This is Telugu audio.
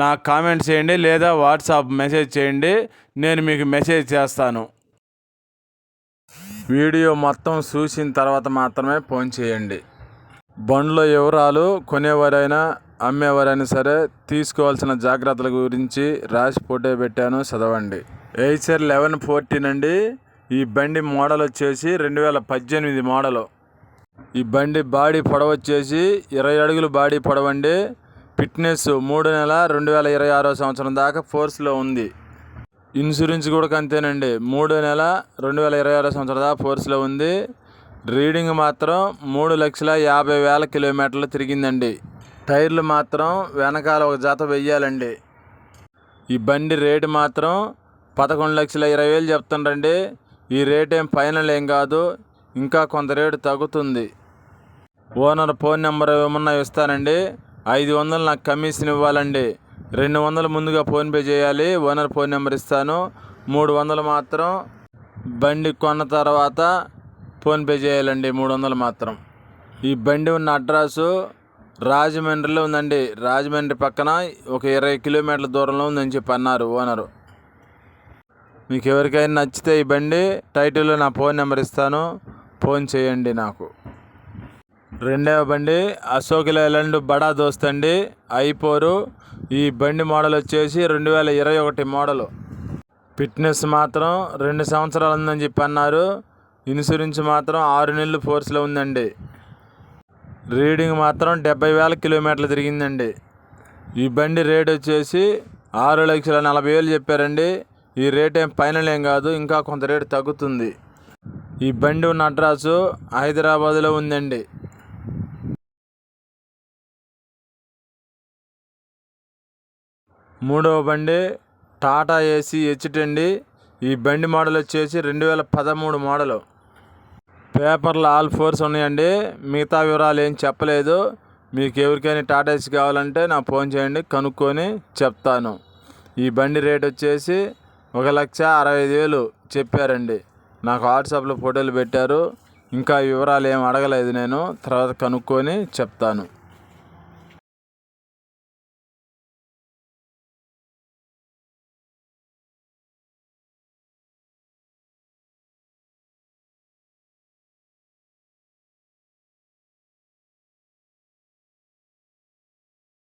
నాకు కామెంట్ చేయండి లేదా వాట్సాప్ మెసేజ్ చేయండి నేను మీకు మెసేజ్ చేస్తాను. వీడియో మొత్తం చూసిన తర్వాత మాత్రమే ఫోన్ చేయండి. బండ్ల వివరాలు కొనేవారైనా అమ్మేవారైనా సరే తీసుకోవాల్సిన జాగ్రత్తల గురించి రాసి ఫోటో పెట్టాను చదవండి. ఎయిచర్ లెవెన్ ఫోర్టీన్ అండి ఈ బండి మోడల్ వచ్చేసి రెండు వేల పద్దెనిమిది మోడలు. ఈ బండి బాడీ పొడవ వచ్చేసి ఇరవై అడుగులు బాడీ పొడవండి. ఫిట్నెస్ మూడు నెల రెండు వేల ఇరవై ఆరో సంవత్సరం దాకా ఫోర్స్లో ఉంది. ఇన్సూరెన్స్ కూడా అంతేనండి. మూడు నెల రెండు వేల ఇరవై ఆరో సంవత్సరం దాకా ఫోర్స్లో ఉంది. రీడింగ్ మాత్రం మూడు లక్షల యాభై వేల కిలోమీటర్లు తిరిగిందండి. టైర్లు మాత్రం వెనకాల ఒక జత వెయ్యాలండి. ఈ బండి రేటు మాత్రం పదకొండు లక్షల ఇరవై వేలు చెప్తుండ్రండి. ఈ రేట్ ఏం ఫైనల్ ఏం కాదు. ఇంకా కొంత రేటు తగ్గుతుంది. ఓనర్ ఫోన్ నెంబర్ ఏమన్నా ఇస్తానండి? ఐదు వందలు నాకు కమిషన్ ఇవ్వాలండి. రెండు వందలు ముందుగా ఫోన్పే చేయాలి. ఓనర్ ఫోన్ నెంబర్ ఇస్తాను. మూడు వందలు మాత్రం బండి కొన్న తర్వాత ఫోన్పే చేయాలండి. మూడు వందలు మాత్రం. ఈ బండి ఉన్న అడ్రస్సు రాజమండ్రిలో ఉందండి. రాజమండ్రి పక్కన ఒక ఇరవై కిలోమీటర్ల దూరంలో ఉందని చెప్పి అన్నారు ఓనరు. మీకు ఎవరికైనా నచ్చితే ఈ బండి టైటిల్లో నా ఫోన్ నెంబర్ ఇస్తాను. ఫోన్ చేయండి నాకు. రెండవ బండి అశోక్ లేలండ్ బడా దోస్త్ అండి ఐపోరు ఈ బండి మోడల్ వచ్చేసి రెండు వేల ఇరవై ఒకటి మోడలు. ఫిట్నెస్ మాత్రం రెండు సంవత్సరాలు ఉందని చెప్పి అన్నారు. ఇన్సూరెన్స్ మాత్రం ఆరు నెలలు ఫోర్స్లో ఉందండి. రీడింగ్ మాత్రం డెబ్బై వేల కిలోమీటర్లు తిరిగిందండి. ఈ బండి రేట్ వచ్చేసి ఆరు లక్షల నలభై వేలు చెప్పారండి. ఈ రేట్ ఏం ఫైనల్ ఏం కాదు ఇంకా కొంత రేటు తగ్గుతుంది. ఈ బండి ఉన్న అడ్రస్ హైదరాబాద్లో ఉందండి. మూడవ బండి టాటా ఏసీ హెచ్ అండి ఈ బండి మోడల్ వచ్చేసి రెండు వేల పదమూడు మోడలు. పేపర్లు ఆల్ ఫోర్స్ ఉన్నాయండి. మిగతా వివరాలు ఏం చెప్పలేదు. మీకు ఎవరికైనా టాటా ఏసీ కావాలంటే నాకు ఫోన్ చేయండి కనుక్కొని చెప్తాను. ఈ బండి రేట్ వచ్చేసి ఒక లక్ష అరవై ఐదు వేలు చెప్పారండి. నాకు వాట్సాప్లో ఫోటోలు పెట్టారు. ఇంకా వివరాలు ఏం అడగలేదు నేను. తర్వాత కనుక్కొని చెప్తాను.